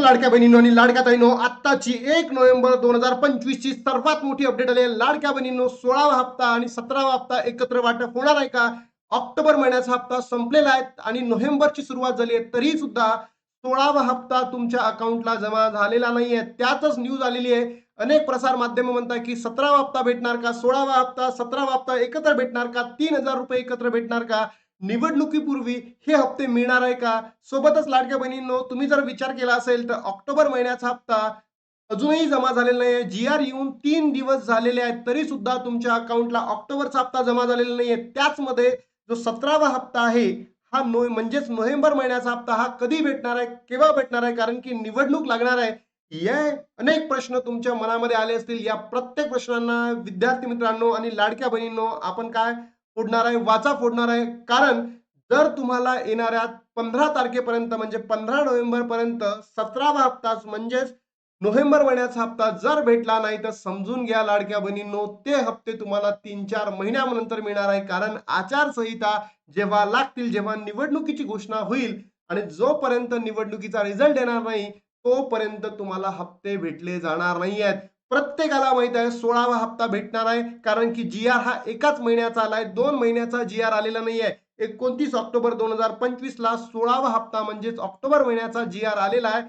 लाडक्या बहिणींनो आणि लाडक्या ताईनो आत्ताची एक नोव्हेंबर दोन हजार पंचवीस ची सर्वात मोठी अपडेट आली आहे. लाडक्या बहिणींनो सोळावा हप्ता आणि सतरावा हप्ता एकत्र वाटप होणार आहे का? ऑक्टोबर महिन्याचा हप्ता संपलेला आहे आणि नोव्हेंबरची सुरुवात झाली आहे तरी सुद्धा सोळावा हप्ता तुमच्या अकाउंटला जमा झालेला नाही आहे त्यातच न्यूज आलेली आहे. अनेक प्रसार माध्यम म्हणतात की सतरावा हप्ता भेटणार का? सोळावा हप्ता सतरावा हप्ता एकत्र भेटणार का? तीन हजार रुपये एकत्र भेटणार का? निवडणुकीपूर्वी हे हप्ते मिळणार आहे का? सोबतच लाडक्या बहिणींनो तुम्ही जर विचार केला असेल तर ऑक्टोबर महिन्याचा हप्ता अजूनही जमा झालेला नाही जी आर येऊन तीन दिवस झालेले आहेत तरी सुद्धा तुमच्या अकाउंटला ऑक्टोबरचा हप्ता जमा झालेला नाहीये. त्याचमध्ये जो सतरावा हप्ता आहे हा नो म्हणजेच नोव्हेंबर महिन्याचा हप्ता हा कधी भेटणार आहे केव्हा भेटणार आहे? कारण की निवडणूक लागणार आहे. या अनेक प्रश्न तुमच्या मनामध्ये आले असतील. या प्रत्येक प्रश्नांना विद्यार्थी मित्रांनो आणि लाडक्या बहिणींनो आपण काय? फोडणार आहे वाचा फोडणार आहे. कारण जर तुम्हाला येणाऱ्या पंधरा तारखेपर्यंत म्हणजे पंधरा नोव्हेंबर पर्यंत सतरावा हप्ता म्हणजेच नोव्हेंबर महिन्याचा हप्ता जर भेटला नाही तर समजून घ्या लाडक्या बहिणींनो ते हप्ते तुम्हाला तीन चार महिन्यानंतर मिळणार आहे. कारण आचारसंहिता जेव्हा लागतील जेव्हा निवडणुकीची घोषणा होईल आणि जोपर्यंत निवडणुकीचा रिझल्ट येणार नाही तोपर्यंत तुम्हाला हप्ते भेटले जाणार नाही आहेत प्रत्येकाला माहीत आहे सोळावा हप्ता भेटणार आहे कारण की जी आर हा एकाच महिन्याचा आलाय दोन महिन्याचा जी आर आलेला नाही आहे एकोणतीस ऑक्टोबर दोन हजार पंचवीस ला सोळावा हप्ता म्हणजेच ऑक्टोबर महिन्याचा जी आर आलेला आहे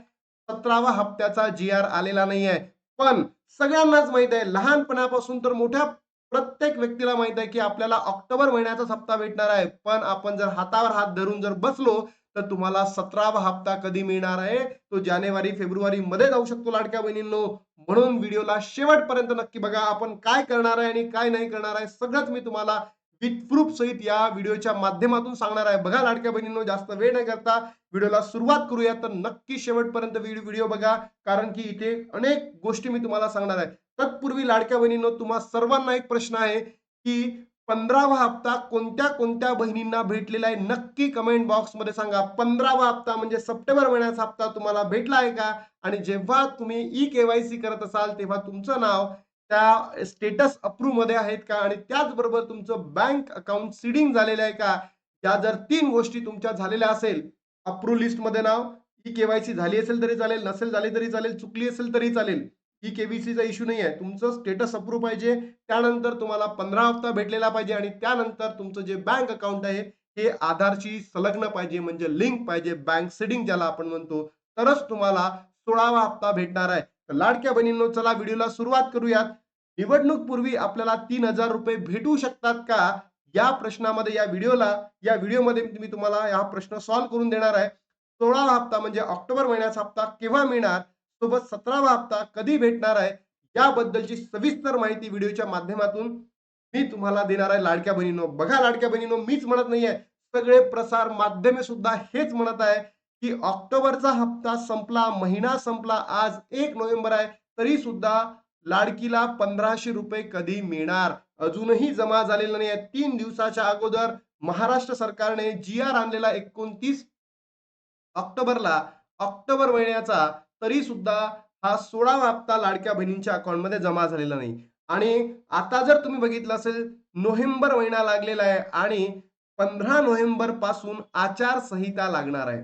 सतरावा हप्त्याचा जी आर आलेला नाही आहे पण सगळ्यांनाच माहीत आहे लहानपणापासून तर मोठ्या प्रत्येक व्यक्तीला माहीत आहे की आपल्याला ऑक्टोबर महिन्याचा हप्ता भेटणार आहे. पण आपण जर हातावर हात धरून जर बसलो तर तुम्हाला सतरावा हप्ता कधी मिळणार आहे? तो जानेवारी फेब्रुवारी मध्ये जाऊ शकतो लाडक्या बहिणींनो. म्हणून व्हिडिओला शेवटपर्यंत नक्की बघा आपण काय करणार आहे आणि काय नाही करणार आहे सगळंच मी तुम्हाला विथप्रूफ सहित या व्हिडिओच्या माध्यमातून सांगणार आहे. बघा लाडक्या बहिणींनो जास्त वेळ नाही करता व्हिडिओला सुरुवात करूया तर नक्की शेवटपर्यंत व्हिडिओ बघा कारण की इथे अनेक गोष्टी मी तुम्हाला सांगणार आहे. तत्पूर्वी लाडक्या बहिणींनो तुम्हा सर्वांना एक प्रश्न आहे की पंधरावा हप्ता कोणत्या कोणत्या बहिणींना भेटलेला आहे नक्की कमेंट बॉक्समध्ये सांगा. पंधरावा हप्ता म्हणजे सप्टेंबर महिन्याचा हप्ता तुम्हाला भेटला आहे का? आणि जेव्हा तुम्ही ई केवायसी करत असाल तेव्हा तुमचं नाव त्या स्टेटस अप्रूव्हमध्ये आहेत का? आणि त्याचबरोबर तुमचं बँक अकाउंट सीडिंग झालेलं आहे का? या जर तीन गोष्टी तुमच्या झालेल्या असेल अप्रूव्ह लिस्टमध्ये नाव ई केवायसी झाली असेल तरी चालेल नसेल झाली तरी चालेल चुकली असेल तरी चालेल. ही केबीसीचा इश्यू नाही आहे तुमचं स्टेटस अप्रूव्ह पाहिजे. त्यानंतर तुम्हाला पंधरा हप्ता भेटलेला पाहिजे आणि त्यानंतर तुमचं जे बँक अकाउंट आहे हे आधारशी संलग्न पाहिजे म्हणजे लिंक पाहिजे बँक सेडिंग ज्याला आपण म्हणतो. तरच तुम्हाला सोळावा हप्ता भेटणार आहे. तर लाडक्या बहिणींनो चला व्हिडिओला सुरुवात करूयात. निवडणूक पूर्वी आपल्याला तीन हजार रुपये भेटू शकतात का? या प्रश्नामध्ये या व्हिडिओला या व्हिडिओमध्ये मी तुम्हाला हा प्रश्न सॉल्व्ह करून देणार आहे. सोळावा हप्ता म्हणजे ऑक्टोबर महिन्याचा हप्ता केव्हा मिळणार? सोबत सतरावा हप्ता कधी भेटणार आहे याबद्दलची सविस्तर माहिती व्हिडिओच्या माध्यमातून मी तुम्हाला देणार आहे लाडक्या बहिणीनो. बघा लाडक्या बहिणीनो मीच म्हणत नाहीये. सगळे प्रसार माध्यमे सुद्धा हेच म्हणत आहे की ऑक्टोबरचा हप्ता संपला महिना संपला आज एक नोव्हेंबर आहे तरी सुद्धा लाडकीला पंधराशे रुपये कधी मिळणार? अजूनही जमा झालेला नाही आहे तीन दिवसाच्या अगोदर महाराष्ट्र सरकारने जी आर आणलेला एकोणतीस ऑक्टोबरला ऑक्टोबर महिन्याचा तरी सुद्धा हा सोळावा हप्ता लाडक्या बहिणींच्या अकाउंटमध्ये जमा झालेला नाही. आणि आता जर तुम्ही बघितलं असेल नोव्हेंबर महिना लागलेला आहे आणि पंधरा नोव्हेंबरपासून आचारसंहिता लागणार आहे.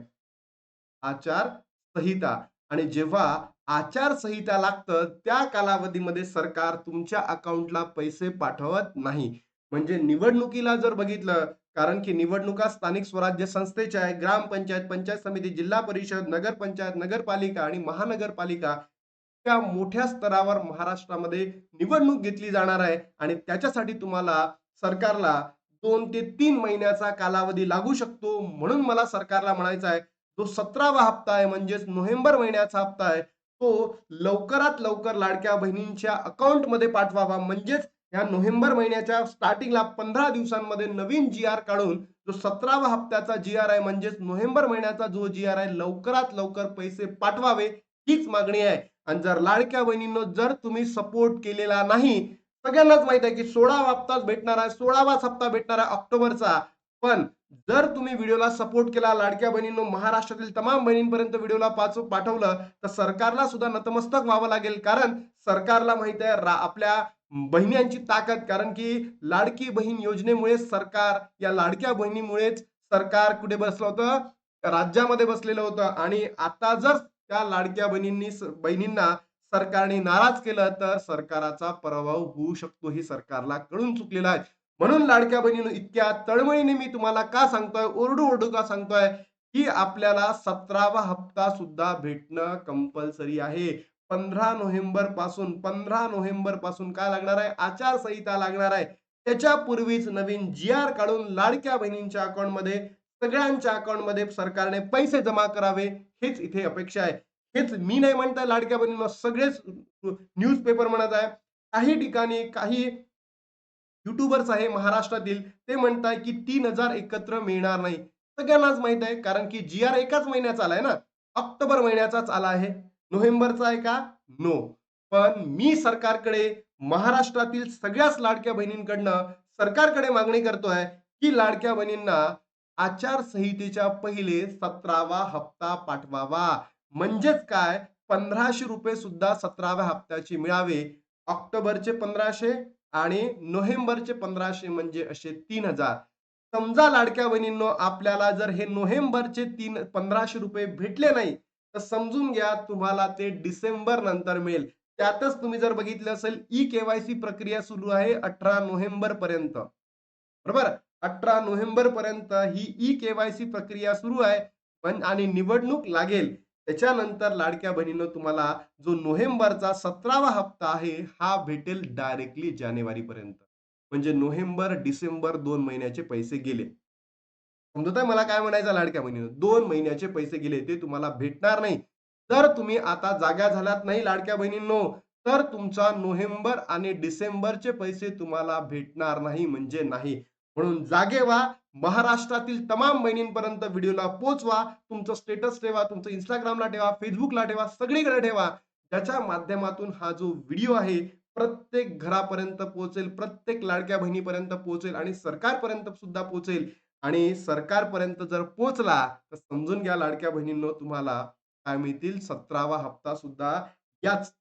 आचार संहिता आणि जेव्हा आचारसंहिता लागतं त्या कालावधीमध्ये सरकार तुमच्या अकाउंटला पैसे पाठवत नाही. म्हणजे निवडणुकीला जर बघितलं कारण की निवडणुका स्थानिक स्वराज्य संस्थेच्या आहे ग्रामपंचायत पंचायत समिती जिल्हा परिषद नगरपंचायत नगरपालिका आणि महानगरपालिका त्या मोठ्या स्तरावर महाराष्ट्रामध्ये निवडणूक घेतली जाणार आहे आणि त्याच्यासाठी तुम्हाला सरकारला दोन ते तीन महिन्याचा कालावधी लागू शकतो म्हणून मला सरकारला म्हणायचं आहे. जो सतरावा हप्ता आहे म्हणजेच नोव्हेंबर महिन्याचा हप्ता आहे तो लवकरात लवकर लाडक्या बहिणींच्या अकाउंटमध्ये पाठवावा म्हणजेच या नोव्हेंबर महिन्याच्या स्टार्टिंगला पंधरा दिवसांमध्ये नवीन जी आर काढून जो सतरावा हप्त्याचा जी आर आहे म्हणजेच नोव्हेंबर महिन्याचा जो जी आर आहे लवकरात लवकर पैसे पाठवावे हीच मागणी आहे. आणि जर लाडक्या बहिणींनो जर तुम्ही सपोर्ट केलेला नाही सगळ्यांनाच माहीत आहे की सोळावा हप्ताच भेटणार आहे सोळावाच हप्ता भेटणार आहे ऑक्टोबरचा. पण जर तुम्ही व्हिडिओला सपोर्ट केला लाडक्या बहिणींनो महाराष्ट्रातील तमाम बहिणींपर्यंत व्हिडिओला पाच पाठवलं तर सरकारला सुद्धा नतमस्तक व्हावं लागेल. कारण सरकारला माहीत आहे आपल्या बहिण्यांची ताकद कारण की लाडकी बहीण योजनेमुळे सरकार या लाडक्या बहिणीमुळेच सरकार कुठे बसलं होतं? राज्यामध्ये बसलेलं होतं. आणि आता जर त्या लाडक्या बहिणींनी बहिणींना सरकारने नाराज केलं तर सरकाराचा पराभव होऊ शकतो हे सरकारला कळून चुकलेलं आहे. म्हणून लाडक्या बहिणीनं इतक्या तळमळीने मी तुम्हाला का सांगतोय? ओरडू ओरडू का सांगतोय? की आपल्याला सतरावा हप्ता सुद्धा भेटणं कंपल्सरी आहे. पंधरा नोव्हेंबरपासून पंधरा नोव्हेंबरपासून काय लागणार आहे? आचारसंहिता लागणार आहे. त्याच्यापूर्वीच नवीन जी आर काढून लाडक्या बहिणींच्या अकाउंटमध्ये सगळ्यांच्या अकाउंटमध्ये सरकारने पैसे जमा करावे हेच इथे अपेक्षा आहे. हेच मी नाही म्हणताय लाडक्या बहिणींना सगळेच न्यूज पेपर म्हणत आहे. काही ठिकाणी काही युट्यूबर्स आहे महाराष्ट्रातील ते म्हणताय की तीन हजार एकत्र मिळणार नाही. सगळ्यांनाच माहीत आहे कारण की जी आर एकाच महिन्याचा आलाय ना? ऑक्टोबर महिन्याचाच आला आहे. नोव्हेंबरचा आहे का? नो पण मी सरकारकडे महाराष्ट्रातील सगळ्याच लाडक्या बहिणींकडनं सरकारकडे मागणी करतोय की लाडक्या बहिणींना आचारसंहितेच्या पहिले सतरावा हप्ता पाठवावा. म्हणजेच काय? पंधराशे रुपये सुद्धा सतराव्या हप्त्याचे मिळावे. ऑक्टोबरचे पंधराशे आणि नोव्हेंबरचे पंधराशे म्हणजे असे तीन हजार. समजा लाडक्या बहिणींनो आपल्याला जर हे नोव्हेंबरचे तीन पंधराशे रुपये भेटले नाही तर समजून घ्या तुम्हाला ते डिसेंबर नंतर मिळेल. त्यातच तुम्ही जर बघितलं असेल ई केवायसी प्रक्रिया सुरू आहे अठरा नोव्हेंबर पर्यंत. बरोबर? अठरा नोव्हेंबर पर्यंत ही ई केवायसी प्रक्रिया सुरू आहे पण आणि निवडणूक लागेल. त्याच्यानंतर लाडक्या बहिणीनं तुम्हाला जो नोव्हेंबरचा सतरावा हप्ता आहे हा भेटेल डायरेक्टली जानेवारी पर्यंत म्हणजे नोव्हेंबर डिसेंबर दोन महिन्याचे पैसे गेले. समजत आहे मला काय म्हणायचं लाडक्या बहिणीनं? दोन महिन्याचे पैसे गेले ते तुम्हाला भेटणार नाही. जर तुम्ही आता जाग्या झाल्यात नाही लाडक्या बहिणींनो तर तुमचा नोव्हेंबर आणि डिसेंबरचे पैसे तुम्हाला भेटणार नाही म्हणजे नाही. म्हणून जागे व्हा महाराष्ट्रातील तमाम बहिणींपर्यंत व्हिडिओला पोचवा तुमचं स्टेटस ठेवा तुमचं इंस्टाग्रामला ठेवा फेसबुकला ठेवा सगळीकडे ठेवा. ज्याच्या माध्यमातून हा जो व्हिडिओ आहे प्रत्येक घरापर्यंत पोहोचेल प्रत्येक लाडक्या बहिणीपर्यंत पोहोचेल आणि सरकारपर्यंत सुद्धा पोहोचेल. आणि सरकारपर्यंत जर पोहोचला तर समजून घ्या लाडक्या बहिणींनो तुम्हाला. काय मिळतील सतरावा हप्ता सुद्धा याच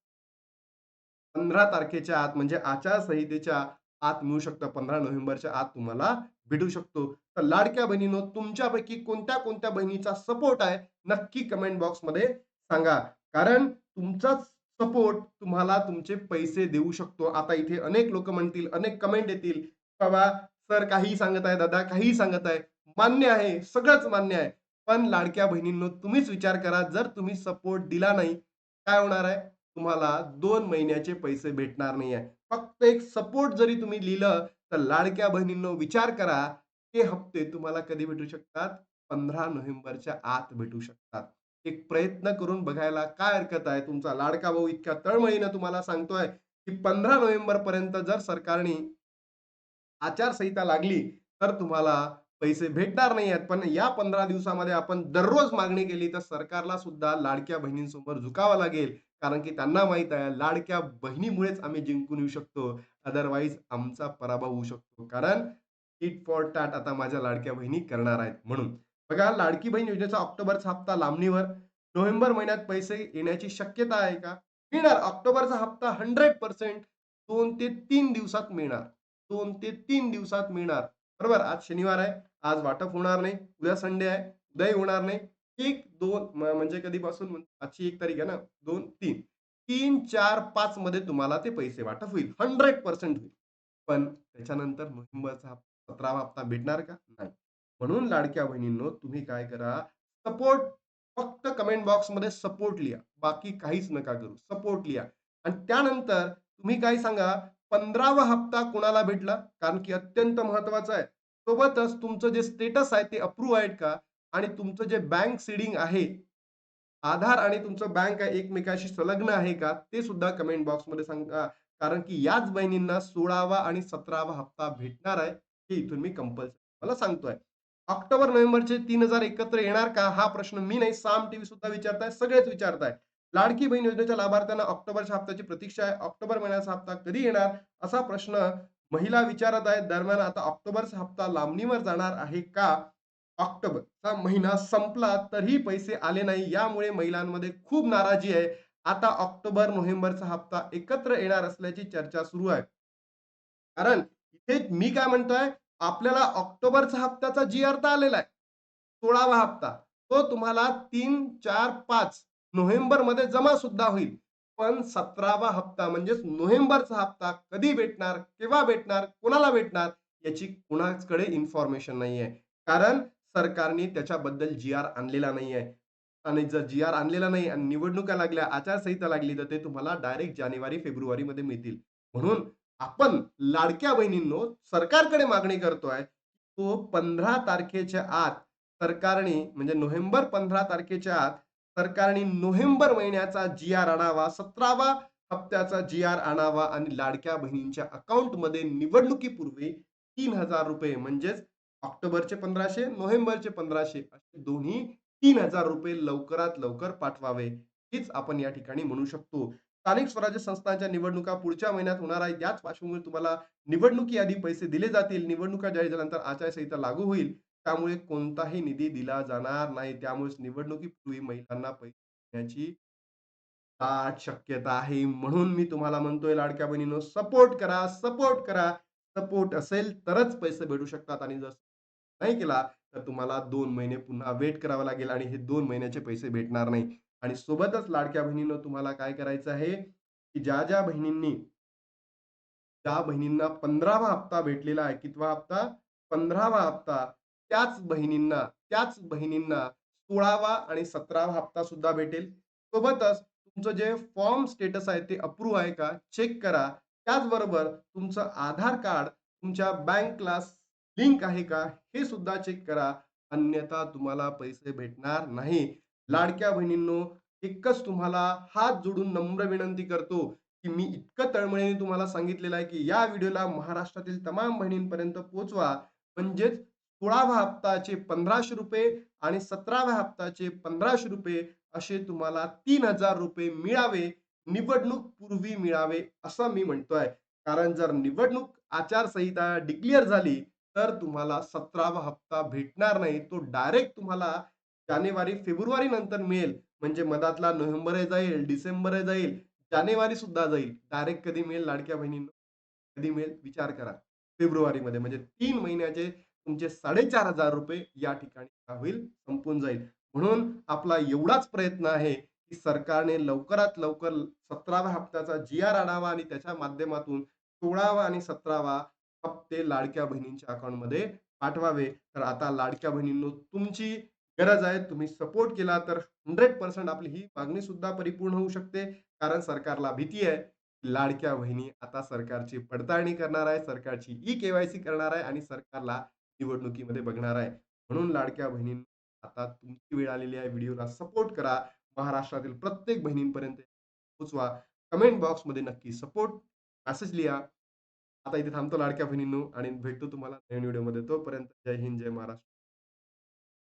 पंधरा तारखेच्या आत म्हणजे आचारसंहितेच्या आत मिळू शकतं. पंधरा नोव्हेंबरच्या आत तुम्हाला भेटू शकतो. तर लाडक्या बहिणीनो तुमच्यापैकी कोणत्या कोणत्या बहिणीचा सपोर्ट आहे नक्की कमेंट बॉक्समध्ये सांगा. कारण तुमचाच सपोर्ट तुम्हाला तुमचे पैसे देऊ शकतो. आता इथे अनेक लोक म्हणतील अनेक कमेंट येतील. बाबा सर काही सांगत आहे दादा काही सांगत आहे. मान्य आहे सगळंच मान्य आहे. पण लाडक्या बहिणींनो तुम्हीच विचार करा जर तुम्ही सपोर्ट दिला नाही काय होणार आहे? तुम्हाला दोन महिन्याचे पैसे भेटणार नाही आहे. फक्त एक सपोर्ट जरी तुम्ही लिहिलं तर लाडक्या बहिणींनो विचार करा ते हप्ते तुम्हाला कधी भेटू शकतात? पंधरा नोव्हेंबरच्या आत भेटू शकतात. एक प्रयत्न करून बघायला काय हरकत आहे? तुमचा लाडका भाऊ इतक्या तळमळीनं तुम्हाला सांगतोय की पंधरा नोव्हेंबर पर्यंत जर सरकारने आचारसंहिता लागली तर तुम्हाला पैसे भेटणार नाही आहेत. पण या पंधरा दिवसामध्ये आपण दररोज मागणी केली तर सरकारला सुद्धा लाडक्या बहिणींसमोर झुकावं लागेल. कारण की त्यांना माहीत आहे लाडक्या बहिणीमुळेच आम्ही जिंकून येऊ शकतो. अदरवाईज आमचा पराभव होऊ शकतो. कारण इट फॉर टॅट आता माझ्या लाडक्या बहिणी करणार आहेत म्हणून. बघा लाडकी बहीण योजनेचा ऑक्टोबरचा हप्ता लांबणीवर. नोव्हेंबर महिन्यात पैसे येण्याची शक्यता आहे का? मिळणार. ऑक्टोबरचा हप्ता हंड्रेड पर्सेंट दोन ते तीन दिवसात मिळणार. दोन ते तीन दिवसात मिळणार. बरोबर? आज शनिवार आहे. आज वाटप होणार नाही. उद्या संडे आहे. उद्याही होणार नाही. एक दोन म्हणजे कधीपासून? म्हणजे आजची एक तारीख आहे ना? दोन तीन. तीन चार पाच मध्ये तुम्हाला ते पैसे वाटप होईल. हंड्रेड पर्सेंट होईल. पण त्याच्यानंतर नोव्हेंबरचा सतरावा हप्ता भेटणार का? नाही. म्हणून लाडक्या बहिणींनो तुम्ही काय करा? सपोर्ट फक्त कमेंट बॉक्समध्ये सपोर्ट लिहा. बाकी काहीच नका करू. सपोर्ट लिहा. आणि त्यानंतर तुम्ही काय सांगा? पंधरावा हप्ता कोणाला भेटला? कारण की अत्यंत महत्वाचं आहे. सोबतच तुमचं जे स्टेटस आहे ते अप्रूव्ह आहेत का? आणि तुमचं जे बँक सीडिंग आहे आधार आणि तुमचं बँक आहे एकमेकाशी संलग्न आहे का? ते सुद्धा कमेंट बॉक्समध्ये सांगा कारण की याच बहिणींना सोळावा आणि सतरावा हप्ता भेटणार आहे हे इथून मी कंपल्सरी मला सांगतोय ऑक्टोबर नोव्हेंबरचे तीन हजार एकत्र येणार का? हा प्रश्न मी नाही साम टीव्ही सुद्धा विचारताय सगळेच विचारताय. लाडकी बहीण योजनेच्या लाभार्थ्यांना ऑक्टोबरच्या हप्त्याची प्रतीक्षा आहे. ऑक्टोबर महिन्याचा हप्ता कधी येणार? असा प्रश्न महिला विचारत आहेत. दरम्यान आता ऑक्टोबरचा हप्ता लांबणीवर जाणार आहे का? ऑक्टोबरचा महिना संपला तरीही पैसे आले नाही. यामुळे महिलांमध्ये खूप नाराजी आहे. आता ऑक्टोबर नोव्हेंबरचा हप्ता एकत्र येणार असल्याची चर्चा सुरू आहे. कारण इथे मी काय म्हणतोय? आपल्याला ऑक्टोबरचा हप्त्याचा जी अर्थ आलेला आहे सोळावा हप्ता तो तुम्हाला तीन चार पाच नोव्हेंबरमध्ये जमा सुद्धा होईल. पण सतरावा हप्ता म्हणजेच नोव्हेंबरचा हप्ता कधी भेटणार केव्हा भेटणार कोणाला भेटणार याची कुणाकडे इन्फॉर्मेशन नाही आहे कारण सरकारने त्याच्याबद्दल जी आर आणलेला नाही आहे आणि जर जी आर आणलेला नाही आणि निवडणुका लागल्या आचारसंहिता लागली तर ते तुम्हाला डायरेक्ट जानेवारी फेब्रुवारी मध्ये मिळतील. म्हणून आपण लाडक्या बहिणींनो सरकारकडे मागणी करतोय तो पंधरा तारखेच्या आत सरकारने म्हणजे नोव्हेंबर पंधरा तारखेच्या आत सरकारने नोव्हेंबर महिन्याचा जी आर आणावा सतरावा हप्त्याचा जी आर आणावा आणि लाडक्या बहिणींच्या अकाउंटमध्ये निवडणुकीपूर्वी तीन हजार रुपये म्हणजेच ऑक्टोबरचे पंधराशे नोव्हेंबरचे पंधराशे असे दोन्ही तीन हजार रुपये लवकरात लवकर पाठवावे हीच आपण या ठिकाणी म्हणू शकतो. स्थानिक स्वराज्य संस्थांच्या निवडणुका पुढच्या महिन्यात होणार आहे याच पार्श्वभूमीवर तुम्हाला निवडणुकी आधी पैसे दिले जातील. निवडणुका जाहीर झाल्यानंतर आचारसंहिता लागू होईल. त्यामुळे कोणताही निधी दिला जाणार नाही. त्यामुळे निवडणुकीपूर्वी महिलांना पैसे देण्याची दाट शक्यता आहे. म्हणून मी तुम्हाला म्हणतोय लाडक्या बहिणीनो सपोर्ट करा सपोर्ट करा. सपोर्ट असेल तरच पैसे भेटू शकतात आणि जर नाही केला तर तुम्हाला दोन महिने पुन्हा वेट करावं लागेल आणि हे दोन महिन्याचे पैसे भेटणार नाही. आणि सोबतच लाडक्या बहिणीनं तुम्हाला काय करायचं आहे की ज्या ज्या बहिणींनी ज्या बहिणींना पंधरावा हप्ता भेटलेला आहे कितवा हप्ता? पंधरावा हप्ता. त्याच बहिणींना त्याच बहिणींना सोळावा आणि सतरावा हप्ता सुद्धा भेटेल. सोबतच तुमचं जे फॉर्म स्टेटस आहे ते अप्रूव्ह आहे का चेक करा. त्याचबरोबर तुमचं आधार कार्ड तुमच्या बँकला लिंक आहे का हे सुद्धा चेक करा. अन्यथा तुम्हाला पैसे भेटणार नाही. लाडक्या बहिणींनो एकच तुम्हाला हात जोडून नम्र विनंती करतो की मी इतकं तळमळीने तुम्हाला सांगितलेलं आहे की या व्हिडिओला महाराष्ट्रातील तमाम बहिणींपर्यंत पोहोचवा. म्हणजेच सोळाव्या हप्ताचे पंधराशे रुपये आणि सतराव्या हप्ताचे पंधराशे रुपये असे तुम्हाला तीन हजार रुपये मिळावे निवडणूक पूर्वी मिळावे असं मी म्हणतोय. कारण जर निवडणूक आचारसंहिता डिक्लेअर झाली तर तुम्हाला सतरावा हप्ता भेटणार नाही. तो डायरेक्ट तुम्हाला जानेवारी फेब्रुवारी नंतर मिळेल. म्हणजे मधातला नोव्हेंबर जाईल डिसेंबर जाईल जानेवारी सुद्धा जाईल. डायरेक्ट कधी मिळेल लाडक्या बहिणींना? कधी मिळेल? विचार करा. फेब्रुवारीमध्ये. म्हणजे तीन महिन्याचे तुमचे साडेचार हजार रुपये या ठिकाणी काय होईल संपून जाईल. म्हणून आपला एवढाच प्रयत्न आहे की सरकारने लवकरात लवकर सतराव्या हप्त्याचा जी आर आणावा आणि त्याच्या माध्यमातून सोळावा आणि सतरावा हप्ते लाडक्या बहिणींच्या अकाउंटमध्ये पाठवावे. तर आता लाडक्या बहिणींनो तुमची गरज आहे तुम्ही सपोर्ट केला तर हंड्रेड पर्सेंट आपली ही मागणी सुद्धा परिपूर्ण होऊ शकते. कारण सरकारला भीती आहे. लाडक्या बहिणी आता सरकारची पडताळणी करणार आहे सरकारची ई केवायसी करणार आहे आणि सरकारला निवडणुकीमध्ये बघणार आहे. म्हणून लाडक्या बहिणी आता तुमची वेळ आलेली आहे. व्हिडिओला सपोर्ट करा. महाराष्ट्रातील प्रत्येक बहिणींपर्यंत पोचवा कमेंट बॉक्समध्ये नक्की सपोर्ट मेसेज लिहा. आता इथे थांबतो लाडक्या बहिणींनो आणि भेटतो तुम्हाला नवीन व्हिडिओमध्ये. तोपर्यंत जय हिंद जय महाराष्ट्र.